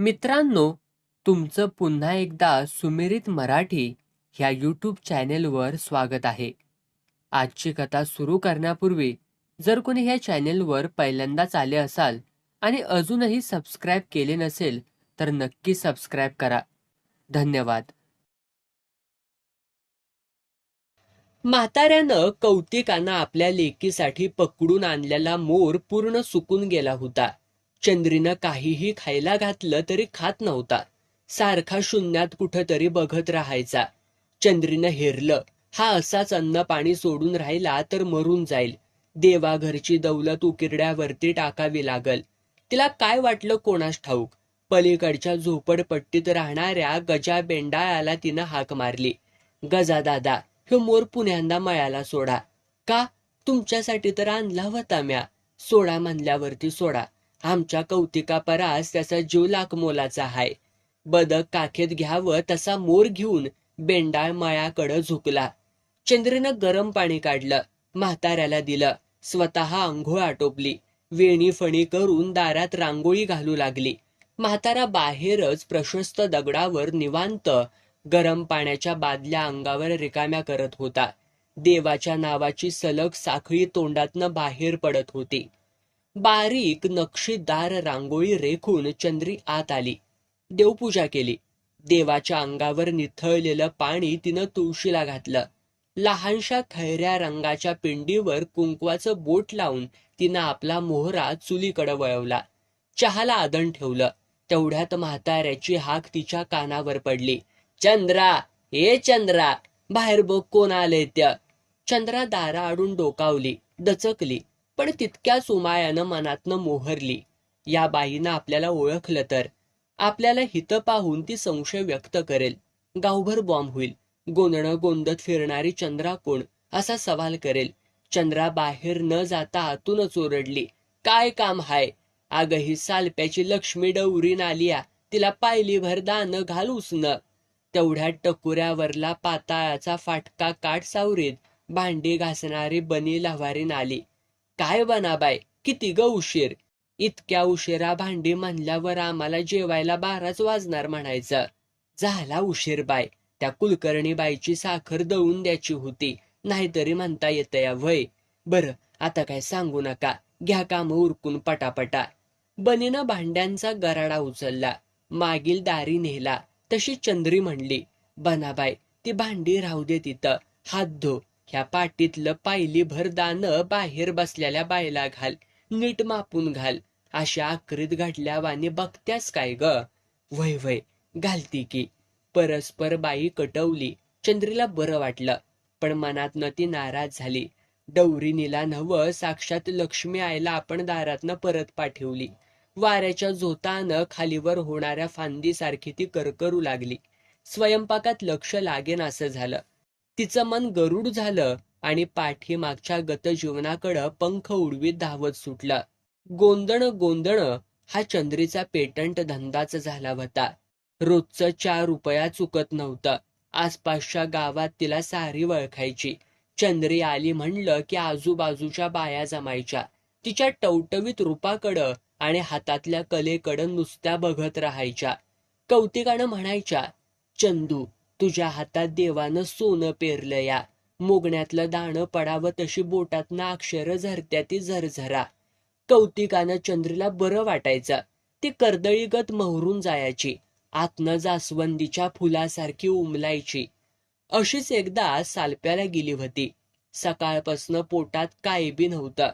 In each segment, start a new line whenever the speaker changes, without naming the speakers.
मित्रांनो तुमचं पुन्हा एकदा सुमिरित मराठी ह्या यूट्यूब चॅनेलवर स्वागत आहे. आजची कथा सुरू करण्यापूर्वी जर कोणी ह्या चॅनेलवर पहिल्यांदाच आले असाल आणि अजूनही सबस्क्राईब केले नसेल तर नक्की सबस्क्राईब करा. धन्यवाद. म्हाताऱ्यानं कौतिकानं आपल्या लेकीसाठी पकडून आणलेला मोर पूर्ण सुकून गेला होता. चंद्रीनं काहीही खायला घातलं तरी खात नव्हता. सारखा शून्यात कुठंतरी बघत राहायचा. चंद्रीनं हेरलं. हा असाच अन्न पाणी सोडून राहिला तर मरून जाईल. देवाघरची दौलत उकिरड्यावरती टाकावी लागल. तिला काय वाटलं कोणास ठाऊक? पलीकडच्या झोपडपट्टीत राहणाऱ्या गजा बेंडाळाला तिनं हाक मारली. गजा दादा हे मोर पुण्यांदा मळ्याला सोडा. का? तुमच्यासाठी तर आणला होता म्या. सोडा म्हणल्यावरती सोडा. आमच्या कौतिका परास त्याचा जीव लाख मोलाचा हाय. बदक काखेत घ्यावं तसा मोर घेऊन बेंडाळ मळ्याकडं झुकला. चंद्रनं गरम पाणी काढलं म्हाताऱ्याला दिलं. स्वतः आंघोळ आटोपली. वेणी फणी करून दारात रांगोळी घालू लागली. म्हातारा बाहेरच प्रशस्त दगडावर निवांत गरम पाण्याच्या बादल्या अंगावर रिकाम्या करत होता. देवाच्या नावाची सलग साखळी तोंडातनं बाहेर पडत होती. बारीक नक्षीदार रांगोळी रेखून चंद्री आत आली. देवपूजा केली. देवाच्या अंगावर निथळलेलं पाणी तिनं तुळशीला घातलं. लहानशा खैऱ्या रंगाच्या पिंडीवर कुंकवाचं बोट लावून तिनं आपला मोहरा चुलीकडे वळवला. चहाला आदण ठेवलं. तेवढ्यात म्हाताऱ्याची हाक तिच्या कानावर पडली. चंद्रा ए चंद्रा बाहेर बघ कोण आले त्या. चंद्रा दारा आडून डोकावली दचकली. पण तितक्याच उमायानं मनातनं मोहरली. या बाईनं आपल्याला ओळखलं तर. आपल्याला हित पाहून ती संशय व्यक्त करेल. गावभर बॉम्ब होईल. गोंधणं गोंदत फिरणारी चंद्रा कोण? असा सवाल करेल. चंद्रा बाहेर न जाता आतूनच ओरडली. काय काम हाय? आग ही सालप्याची लक्ष्मी डवरीन आलिया. तिला पायली भर दान घालूस न. तेवढ्या टकुऱ्यावरला पाताळाचा फाटका काठ सावरीत भांडी घासणारी बनी लाव्हारीन आली. काय बनाबाय किती ग उशीर. इतक्या उशिरा भांडी म्हणल्यावर आम्हाला जेवायला बाराच वाजणार म्हणायचं. झाला उशीर बाय त्या कुलकर्णी बाईची साखर दळून द्यायची होती. नाहीतरी म्हणता येतं या वय बर आता काय सांगू नका. घ्या काम उरकून पटापटा. बनीनं भांड्यांचा गराडा उचलला. मागील दारी नेला. तशी चंद्री म्हणली बनाबाई ती भांडी राहू दे तिथं. हात धो. ह्या पाटीतलं पायली भर दानं बाहेर बसलेल्या बायला घाल नीट मापून घाल. अशा घडल्या घडल्यावाने बघत्यास काय ग? वय वय घालती की. परस्पर बाई कटवली चंद्रीला बरं वाटलं पण मनातनं ती नाराज झाली. डवरीनीला नव साक्षात लक्ष्मी आईला आपण दारातनं परत पाठवली. वाऱ्याच्या झोतानं खालीवर होणाऱ्या फांदीसारखी ती करकरू लागली. स्वयंपाकात लक्ष लागेन असं झालं. तिचं मन गरुड झालं आणि पाठीमागच्या गतजीवनाकडं पंख उडवीत धावत सुटलं. गोंदण गोंदण हा चंद्रीचा पेटंट धंदाच झाला होता. रोजचं चार रुपया चुकत नव्हतं. आसपासच्या गावात तिला सारी वळखायची. चंद्री आली म्हणलं की आजूबाजूच्या बाया जमायच्या. तिच्या टवटवीत रूपाकडं आणि हातातल्या कलेकडं नुसत्या बघत राहायच्या. कौतिकानं म्हणायच्या चंदू तुझ्या हातात देवानं सोनं पेरलं या मोगण्यातलं दाणं पडावं तशी बोटातनं अक्षर झरत्या ती झरझरा. कौतिकानं चंद्रीला बरं वाटायचं. ती कर्दळीगत महरून जायची. आतनं जास्वंदीच्या फुलासारखी उमलायची. अशीच एकदा सालप्याला गेली होती. सकाळपासनं पोटात काय बी नव्हतं.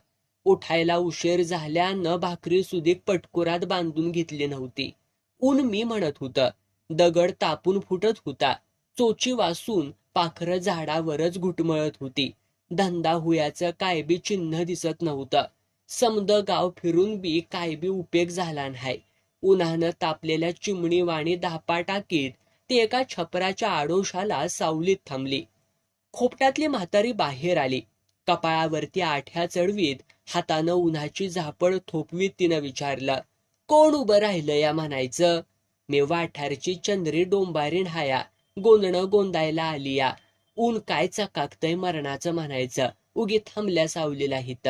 उठायला उशीर झाल्यानं भाकरी सुदीक पटकुरात बांधून घेतली नव्हती. ऊन मी म्हणत होतं. दगड तापून फुटत होता. चोची वासून पाखरं झाडावरच घुटमळत होती. धंदा हुयाचं काय बी चिन्ह दिसत नव्हतं. समद गाव फिरून बी काय बी उपेग झाला नाही. उन्हानं तापलेल्या चिमणी वाणी धापा टाकीत ती एका छपराच्या आडोशाला सावलीत थांबली. खोपट्यातली म्हातारी बाहेर आली. कपाळावरती आठ्या चढवीत हातानं उन्हाची झापड थोपवीत तिनं विचारलं कोण उभं राहिलं या म्हणायचं? मी वाठारची चंद्री डोंबारीण हाया. गोंधण गोंदायला आलिया. ऊन काय चकाकतय मरणाचं म्हणायचं. उगी थांबल्या सावलीला हित.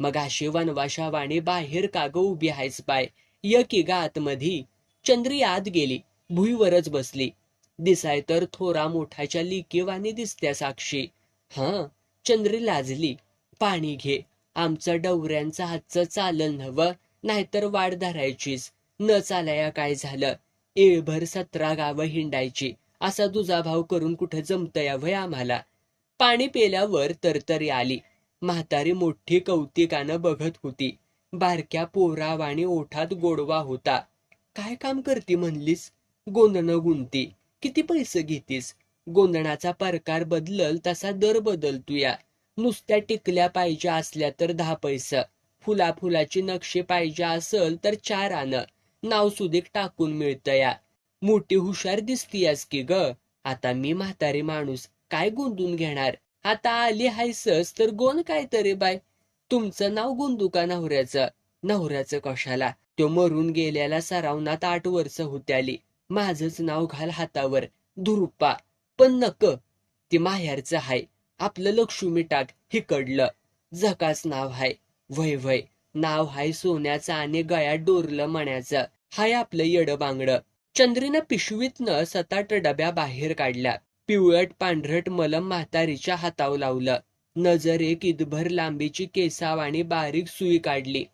मग अशी वनवाशा वाणी बाहेर का उभी आहेस बाय. य की ग आतमधी. चंद्री आत गेली. भुईवरच बसली. दिसाय तर थोरा मोठाच्या लिकीवाणी दिसत्या साक्षी. हा चंद्री लाजली. पाणी घे. आमचं डवऱ्यांचं हातचं चालन नवं नाहीतर वाढ धरायचीस. न चालाया काय झालं? एळभर सतरा गावं हिंडायची. असा तुझा भाव करून कुठं जमतया वय आम्हाला. पाणी पेल्यावर तरतरी आली. म्हातारी मोठी कौतिकानं बघत होती. बारक्या पोरावाणी ओठात गोडवा होता. काय काम करती म्हणलीस? गोंधणं गुंती. किती पैसे घेतीस? गोंधणाचा प्रकार बदलल तसा दर बदलतूया. नुसत्या टिकल्या पाहिजे असल्या तर दहा पैसे. फुला फुलाची नक्षी पाहिजे असल तर चार आण नाव सुदीक टाकून मिळतया. मोठी हुशार दिसतीयास की ग. आता मी म्हातारी माणूस काय गोंधून घेणार? आता आली हायसस तर गोन काय तरी बाय. तुमचं नाव गोंदू का नवऱ्याचं? नवऱ्याचं कशाला? तो मरून गेल्याला सरावनात आठ वर्ष होत्याली माझंच नाव घाल हातावर. धुरुप्पा पण नक. ती माह्यारचं हाय. आपलं लक्ष्मी टाक हिकडलं. झकास नाव हाय. वय वय नाव हाय सोन्याचं आणि गळ्यात डोरलं म्हणायचं. हाय आपलं येडं बांगडं. चंद्रीनं पिशवीतनं सताट डब्या बाहेर काढल्या. पिवळट पांढरट मलम म्हातारीच्या हातावर लावलं. नजर एक इदभर लांबीची केसावाणी बारीक सुई काढली.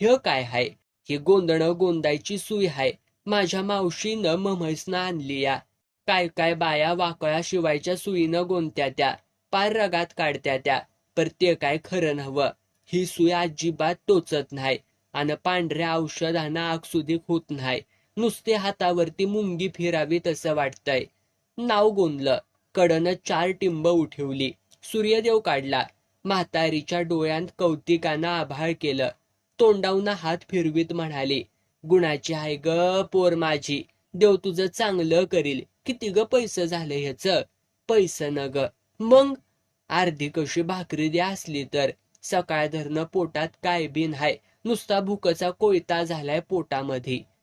हे काय हाय? ही गोंधणं गोंदायची सुई हाय. माझ्या मावशीनं ममसनं आणली या. काय काय बाया वाकळा शिवायच्या सुईनं गोंदत्या त्या. पार रगात काढत्या त्या. पर ते काय खरं नव्हं ही सुई अजिबात टोचत नाही. आणि पांढऱ्या औषधानं आगसुदीक होत नाही. नुसते हातावरती मुंगी फिरावी तसं वाटतंय. नाव गोंदलं. कडनं चार टिंब उठवली. सूर्यदेव काढला. म्हातारीच्या डोळ्यांत कौतिकानं आभाळ केलं. तोंडावनं हात फिरवीत म्हणाली गुणाची आहे ग पोर माझी. देव तुझं चांगलं करील. किती ग पैसं झालं ह्याच? पैसं न ग. मग? अर्धी कशी भाकरी द्या असली तर. सकाळ धरणं पोटात काय बिन हाय. नुसता भुकचा कोयता झालाय पोटामध्ये.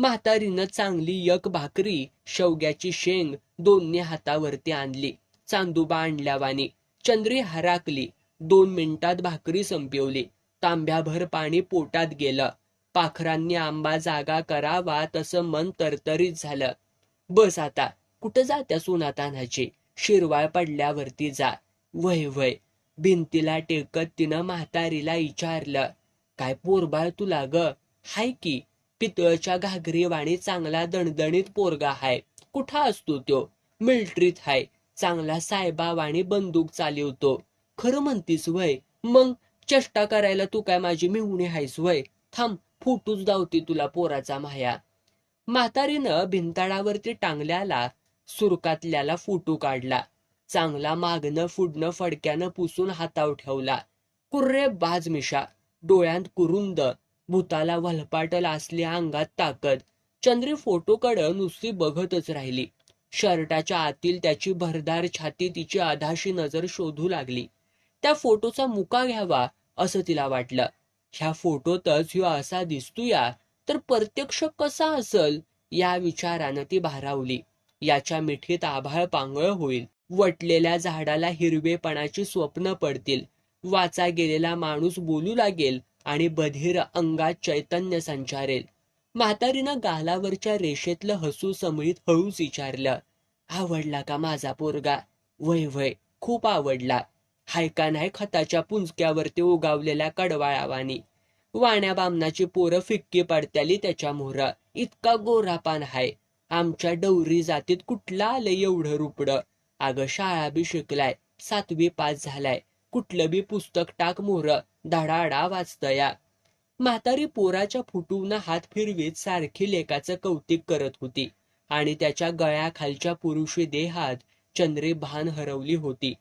म्हातारीनं चांगली यक भाकरी शेवग्याची शेंग दोन्ही हातावरती आणली. चांदूबा आणल्यावानी चंद्री हराकली. दोन मिनिटात भाकरी संपवली. तांब्याभर पाणी पोटात गेलं. पाखरांनी आंबा जागा करावा तसं मन तरतरीत झालं. बस आता. कुठं जात्या सोनातानाची? शिरवाळ पडल्यावरती जा. वय वय. भिंतीला टेकत तिनं म्हातारीला विचारलं काय पोरबाळ तुला ग? हाय की. पितळच्या घागरीवाणी चांगला दणदणीत पोरगा हाय. कुठं असतो त्यो? मिल्ट्रीत हाय. चांगला साहेबावाणी बंदूक चालवतो. खरं म्हणतीस वय. मग चेष्टा करायला तू काय माझी मिळवणी हायस वय? थांब फुटूच दावती तुला पोराचा माया म्हातारीनं भिंताळावरती टांगल्याला सुरकातल्याला फुटू काढला. चांगला मागणं फुडणं फडक्यानं पुसून हातावर ठेवला. कुर्रे बाज मिशा. डोळ्यांत कुरुंद. भूताला वलपाटल असल्या अंगात ताकद. चंद्री फोटोकडं नुसती बघतच राहिली. शर्टाच्या आतील त्याची भरदार छाती तिची आधाशी नजर शोधू लागली. त्या फोटोचा मुका घ्यावा असं तिला वाटलं. ह्या फोटोतच ह्यो असा दिसतोया तर प्रत्यक्ष कसा असल या विचारानं ती भारावली. याच्या मिठीत आभाळ पांगळ होईल. वटलेल्या झाडाला हिरवेपणाची स्वप्न पडतील. वाचा गेलेला माणूस बोलू लागेल आणि बधीर अंगात चैतन्य संचारेल. म्हातारीनं गालावरच्या रेषेतलं हसू समळीत हळूच विचारलं आवडला का माझा पोरगा? वय वय खूप आवडला. हाय का नाही खताच्या पुंजक्यावरती उगावलेल्या कडवाळावानी? वाण्या बामनाची पोरं फिक्की पडत्याली त्याच्या मोहर. इतका गोरापान हाय. आमच्या डवरी जातीत कुठला आलं एवढं रुपडं? अगं शाळा बी शिकलाय. सातवी पास झालाय. कुठलं बी पुस्तक टाक मोहर धडाडा वाचतया. म्हातारी पोराच्या फुटून हात फिरवीत सारखी लेकाचं कौतिक करत होती आणि त्याच्या गळ्याखालच्या पुरुषी देहात चंद्री भान हरवली होती.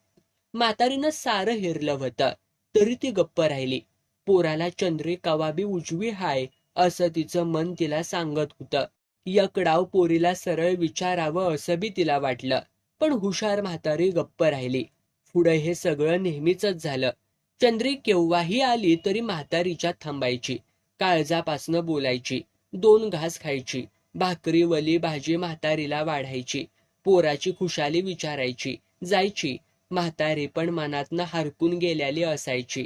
म्हातारीनं सारं हिरलं होतं तरी ती गप्प राहिली. पोराला चंद्री कवाबी उजवी हाय असं तिचं मन तिला सांगत होतं. यकडाव पोरीला सरळ विचारावं असं बी तिला वाटलं पण हुशार म्हातारी गप्प राहिली. पुढे हे सगळं नेहमीच झालं. चंद्री केव्हाही आली तरी म्हातारीच्या थांबायची काळजापासनं बोलायची दोन घास खायची भाकरी वली भाजी म्हातारीला वाढायची पोराची खुशाली विचारायची जायची म्हातारी पण मनातनं हरकून गेल्याली असायची.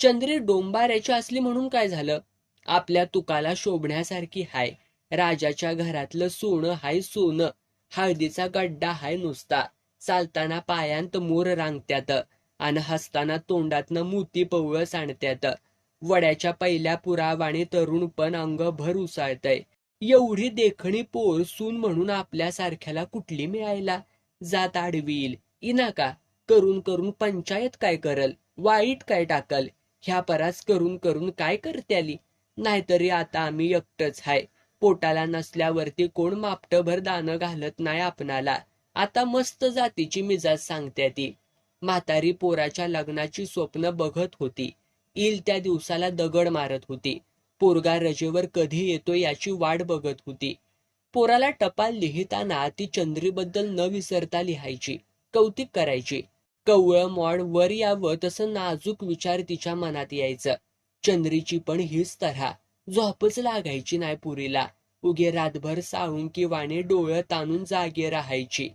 चंद्री डोंबाऱ्याची असली म्हणून काय झालं? आपल्या तुकाला शोभण्यासारखी हाय राजाच्या घरातलं सोनं हाय सोनं हळदीचा गड्डा हाय नुसता. चालताना पायांत मोर रांगत्यात आणि हसताना तोंडातनं मोती पवळ सांडत्यात. वड्याच्या पहिल्या पुरावाने तरुण पण अंग भर उसळतय. एवढी देखणी पोर सून म्हणून आपल्यासारख्याला कुठली मिळायला? जात आडवील. इनाका करून करून पंचायत काय करल? वाईट काय टाकल? ह्या परास करून करून काय करत्याली? नाहीतरी आता आम्ही एकटच हाय. पोटाला नसल्यावरती कोण मापटभर दानं घालत नाही आपणाला. आता मस्त जातीची मिजाज सांगते ती. म्हातारी पोराच्या लग्नाची स्वप्न बघत होती. येईल त्या दिवसाला दगड मारत होती. पोरगा रजेवर कधी येतो याची वाट बघत होती. पोराला टपाल लिहिताना ती चंद्रीबद्दल न विसरता लिहायची कौतिक करायची. कवळ मॉड वर यावं तसं नाजूक विचार तिच्या मनात यायचं. चंद्रीची पण हीच तऱ्हा. झोपच लागायची नाही पुरीला. उगे रातभर साळुंकी वाणे डोळं ताणून जागे राहायची.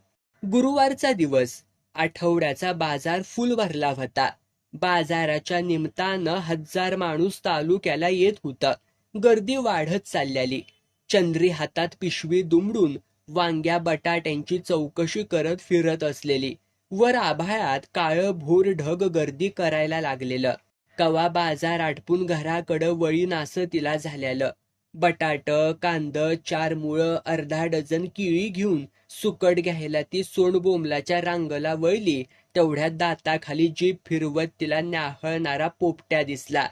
गुरुवारचा दिवस. आठवड्याचा बाजार फुल भरला होता. बाजाराच्या निमतानं हजार माणूस तालुक्याला येत होता. गर्दी वाढत चालल्याली चंद्री हातात पिशवी दुमडून वांग्या बटाट्यांची चौकशी करत फिरत असलेली. वर आभाळात काळं भोर ढग गर्दी करायला लागलेलं. कवा बाजार आटपून घराकडं वळी नास तिला झाल्यालं बटाट कांद चार मुळं अर्धा डझन केळी घेऊन सुकट घ्यायला ती सोंडबोमलाच्या रांगला वळली. तेवढ्या दाताखाली जीभ फिरवत तिला न्याहळणारा पोपट्या दिसला.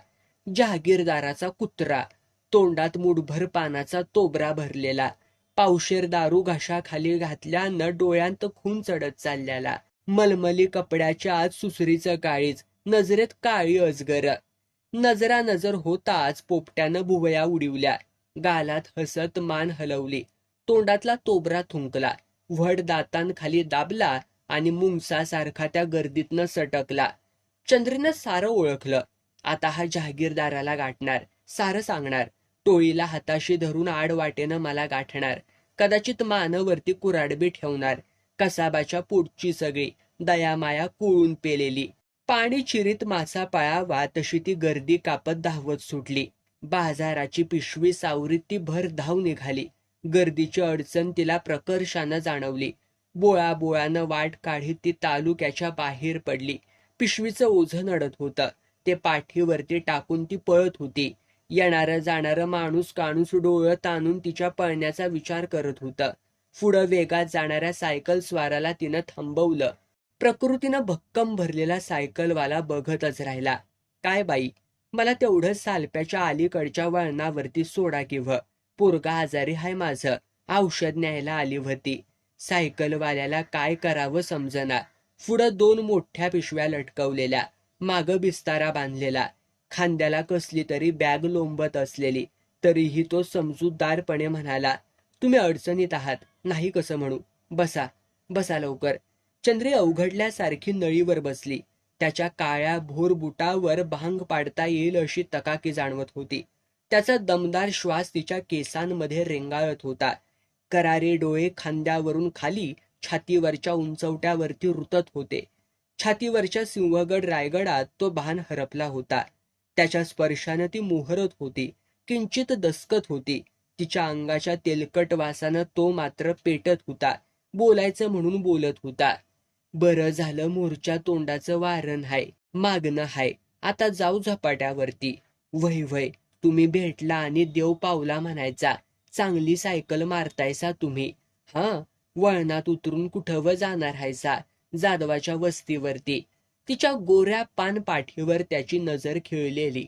जहागीरदाराचा कुत्रा. तोंडात मुठभर पानाचा तोबरा भरलेला. पावशेर दारू घशाखाली घातल्यानं डोळ्यांत खून चढत चालल्याला मलमली कपड्याच्या आत सुसरीचं काळीज. नजरेत काळी अजगर. नजरा नजर होताच पोपट्यानं भुवया उडीवल्या. गालात हसत मान हलवली. तोंडातला तोबरा थुंकला. व्हड दातांखाली दाबला आणि मुंगसासारखा त्या गर्दीतनं सटकला. चंद्रीनं सारं ओळखलं. आता हा जहागीरदाराला गाठणार सारं सांगणार. टोळीला हाताशी धरून आडवाटेनं मला गाठणार. कदाचित मानवरती कुराडबी ठेवणार. कसाबाच्या पोटची सगळी दयामाया कुळून पेलेली. पाणी चिरीत मासा पळावा तशी ती गर्दी कापत धावत सुटली. बाजाराची पिशवी सावरीत ती भर धाव निघाली. गर्दीची अडचण तिला प्रकर्षानं जाणवली. बोळा बोळानं वाट काढीत ती तालुक्याच्या बाहेर पडली. पिशवीचं ओझं नडत होतं. ते पाठीवरती टाकून ती पळत होती. येणारं जाणारं माणूस काणूस डोळं ताणून तिच्या पळण्याचा विचार करत होतं. पुढं वेगात जाणाऱ्या सायकल स्वाराला तिनं थांबवलं. प्रकृतीनं भक्कम भरलेला सायकलवाला बघतच राहिला. काय बाई मला तेवढं सालप्याच्या अलीकडच्या वळणावरती सोडा किंवा पोरगा आजारी हाय माझं. औषध न्यायला आली होती सायकलवाल्याला काय करावं समजना. पुढं दोन मोठ्या पिशव्या लटकवलेल्या. माग बिस्तारा बांधलेला. खांद्याला कसली तरी बॅग लोंबत असलेली. तरीही तो समजूतदारपणे म्हणाला तुम्ही अडचणीत आहात. नाही कसं म्हणू. बसा. बसा लवकर. चंद्रे अवघडल्यासारखी नळीवर बसली. त्याच्या काळ्या भोर बुटावर भांग पाडता येईल अशी तकाकी जाणवत होती. त्याचा दमदार श्वास तिच्या केसांमध्ये रेंगाळत होता. करारे डोळे खांद्यावरून खाली छातीवरच्या उंचवट्यावरती रुतत होते. छातीवरच्या सिंहगड रायगडात तो भान हरपला होता. त्याच्या स्पर्शानं ती मोहरत होती. किंचित दसकत होती. तिच्या अंगाच्या तेलकट वासानं तो मात्र पेटत होता. बोलायचं म्हणून बोलत होता. बरं झालं मोरच्या तोंडाचं वारण हाय मागणं हाय. आता जाऊ झपाट्यावरती. वय वय तुम्ही भेटला आणि देव पावला म्हणायचा. चांगली सायकल मारतायसा तुम्ही. हा वळणात उतरून कुठं व जाणार हायसा जाधवाच्या वस्तीवरती. तिच्या गोऱ्या पान पाठीवर त्याची नजर खिळलेली.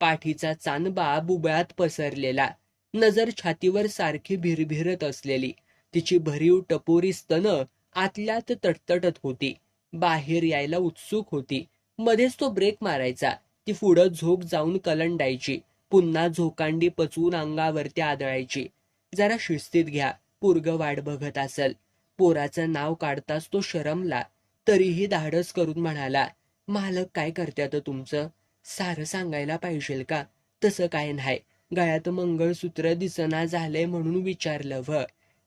पाठीचा चांदबा बुबळात पसरलेला. नजर छातीवर सारखी भिरभिरत असलेली. तिची भरीव टपोरी स्तन आतल्यात तटतटत होती. बाहेर यायला उत्सुक होती. मध्येच तो ब्रेक मारायचा. ती पुढं झोप जाऊन कलंडायची. पुन्हा झोकांडी पचवून अंगावरती आदळायची. जरा शिस्तीत घ्या. पोरग वाट बघत असल. पोराचं नाव काढताच तो शरमला. तरीही धाडस करून म्हणाला मालक काय करत्यात हो तुमचं? सारं सांगायला पाहिजेल का? तसं काय नाही गळ्यात मंगळसूत्र दिसना झालंय म्हणून विचारलं व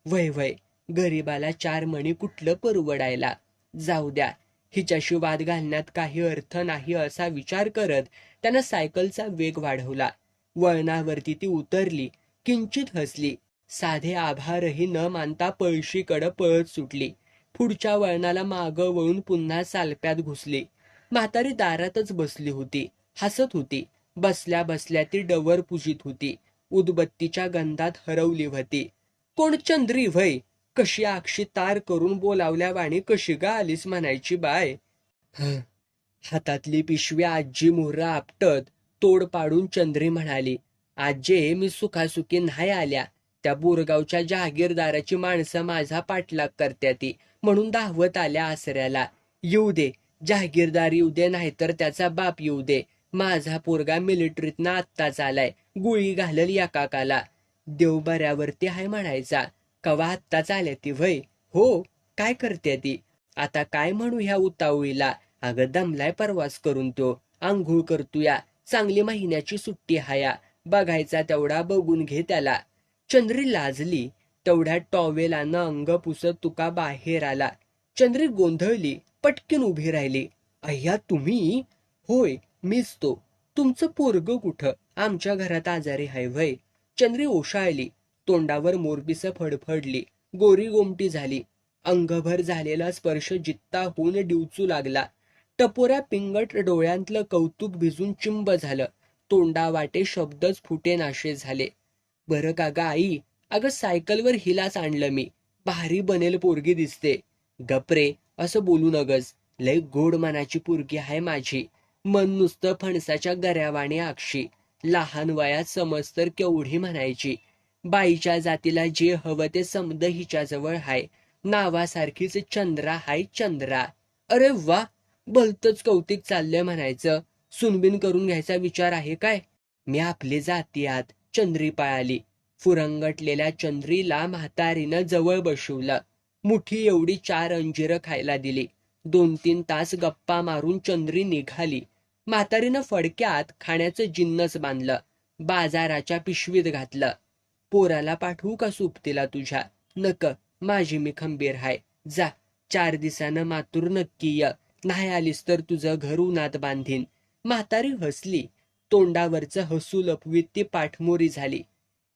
वय वय गरीबाला चार मणी कुठलं परवडायला? जाऊ द्या हिच्याशी वाद घालण्यात काही अर्थ नाही असा विचार करत त्यानं सायकलचा वेग वाढवला. वळणावरती ती उतरली किंचित हसली. साधे आभारही न मानता पळशीकडं पळत सुटली. पुढच्या वळणाला मागं वळून पुन्हा सालप्यात घुसली. म्हातारी दारातच बसली होती हसत होती. बसल्या बसल्या ती डवर पुजित होती. उदबत्तीच्या गंधात हरवली होती. कोण चंद्री व्हय? कशी आक्षी तार करून बोलावल्या वाणी कशी गा आलीस म्हणायची बाय? हातातली पिशवी आजी मोहर आपटत तोड पाडून चंद्री म्हणाली आजे मी सुखासुखी नाही आल्या. त्या बोरगावच्या जहागीरदाराची माणसं माझा पाठलाग करत्या ती म्हणून धावत आल्या आसऱ्याला. येऊ दे जहागीरदार येऊ दे नाहीतर त्याचा बाप येऊ दे. माझा पोरगा मिलिटरीतनं आत्ताच आलाय गुळी घालल या काकाला. देव बऱ्यावरती हाय म्हणायचा. कवा आत्ताच आल्या ती व्हय? हो काय करते ती? आता काय म्हणू ह्या उतावळीला? अगं दमलाय परवास करून तो. आंघोळ करतोया. चांगली महिन्याची सुट्टी हाया. बघायचा तेवढा बघून घे त्याला. चंद्री लाजली. तेवढ्या टॉवेलानं अंग पुसत तुका बाहेर आला. चंद्री गोंधळली. पटकन उभी राहिली. अय्या तुम्ही? होय मीच तो. तुमचं पोरग कुठं? आमच्या घरात आजारी हाय व्हय. चंद्री ओशाळली. तोंडावर मोरबीस फडफडली. गोरी गोमटी झाली. अंगभर झालेला स्पर्श जित्ता होऊन डिवचू लागला. टपोऱ्या पिंगट डोळ्यांतलं कौतुक भिजून चिंब झालं. तोंडावाटे शब्दच फुटे नाशे झाले. बरं का ग आई अगं सायकलवर हिलाच आणलं मी. भारी बनेल पोरगी दिसते. गपरे असं बोलू नगस. लय गोड मनाची पोरगी आहे माझी. मन नुसतं फणसाच्या गऱ्यावाने आक्षी लहान वयात समज तर केवढी म्हणायची. बाईच्या जातीला जे हवं ते समद हिच्याजवळ हाय. नावासारखीच चंद्रा हाय चंद्रा. अरे वा भलतच कौतिक चाललंय म्हणायचं. सुनबिन करून घ्यायचा विचार आहे काय? मी आपली जाती आत चंद्री पळाली. फुरंगटलेल्या चंद्रीला म्हातारीनं जवळ बसवलं. मुठी एवढी चार अंजिरं खायला दिली. दोन तीन तास गप्पा मारून चंद्री निघाली. म्हातारीनं फडक्यात खाण्याचं जिन्नस बांधलं. बाजाराच्या पिशवीत घातलं. पोराला पाठवू का सुपतीला तुझ्या? नक माझी मी खंबीर हाय. जा चार दिसानं मातूर नक्की य. नाही आलीस तर तुझं घर उन्हात बांधीन. म्हातारी हसली. तोंडावरचं हसू लपवीत ती पाठमोरी झाली.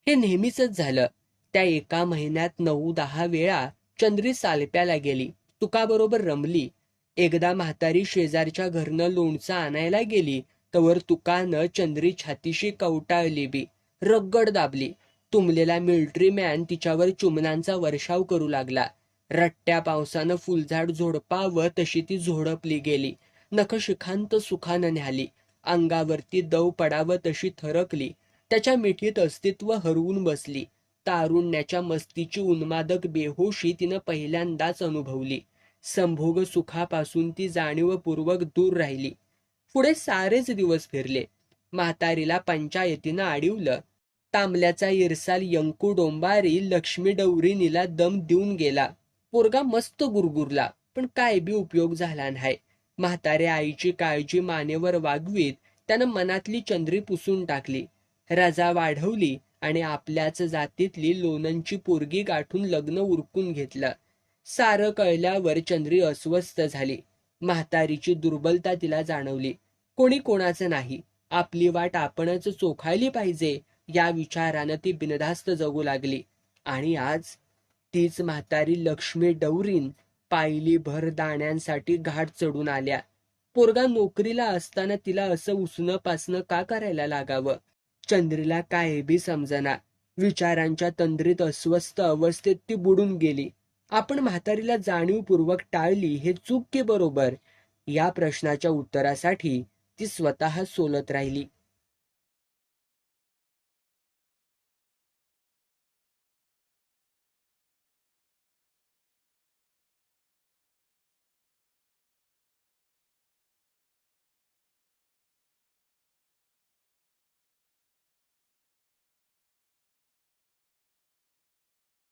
हे नेहमीच झालं. त्या एका महिन्यात नऊ दहा वेळा चंद्री सालप्याला गेली. तुका बरोबर रमली. एकदा म्हातारी शेजारच्या घरनं लोणचं आणायला गेली तवर तुकानं चंद्री छातीशी कवटाळली बी. रगड दाबली. तुंबलेला मिल्ट्री मॅन तिच्यावर चुमनांचा वर्षाव करू लागला. रट्ट्या पावसानं फुलझाड झोडपावं तशी ती झोडपली गेली. नखशिखांत सुखानं न्याली. अंगावरती दव पडावं तशी थरकली. त्याच्या मिठीत अस्तित्व हरवून बसली. तारुण्याच्या मस्तीची उन्मादक बेहोशी तिनं पहिल्यांदाच अनुभवली. संभोग सुखापासून ती जाणीवपूर्वक दूर राहिली. पुढे सारेच दिवस फिरले. म्हातारीला पंचायतीनं आडिवलं. तांबल्याचा इरसाल यंकू डोंबारी लक्ष्मी डवरीनीला दम देऊन गेला. पोरगा मस्त गुरगुरला पण काय बी उपयोग झाला नाही. म्हाताऱ्या आईची काळजी मानेवर वागवीत त्यानं मनातली चंद्री पुसून टाकली. रजा वाढवली आणि आपल्याच जातीतली लोणंची पोरगी गाठून लग्न उरकून घेतलं. सारं कळल्यावर चंद्री अस्वस्थ झाली. म्हातारीची दुर्बलता तिला जाणवली. कोणी कोणाचं नाही. आपली वाट आपणच चोखायली पाहिजे. या विचारानं ती बिनधास्त जगू लागली. आणि आज तीच म्हातारी लक्ष्मी डवरीन पायली भर दाण्यांसाठी घाट चढून आल्या. पोरगा नोकरीला असताना तिला असं उसणं पासणं का करायला लागावं? चंद्रीला काय बी समजना. विचारांच्या तंद्रीत अस्वस्थ अवस्थेत ती बुडून गेली. आपण म्हातारीला जाणीवपूर्वक टाळली हे चूक की बरोबर? या प्रश्नाच्या उत्तरासाठी ती स्वतः सोलत राहिली.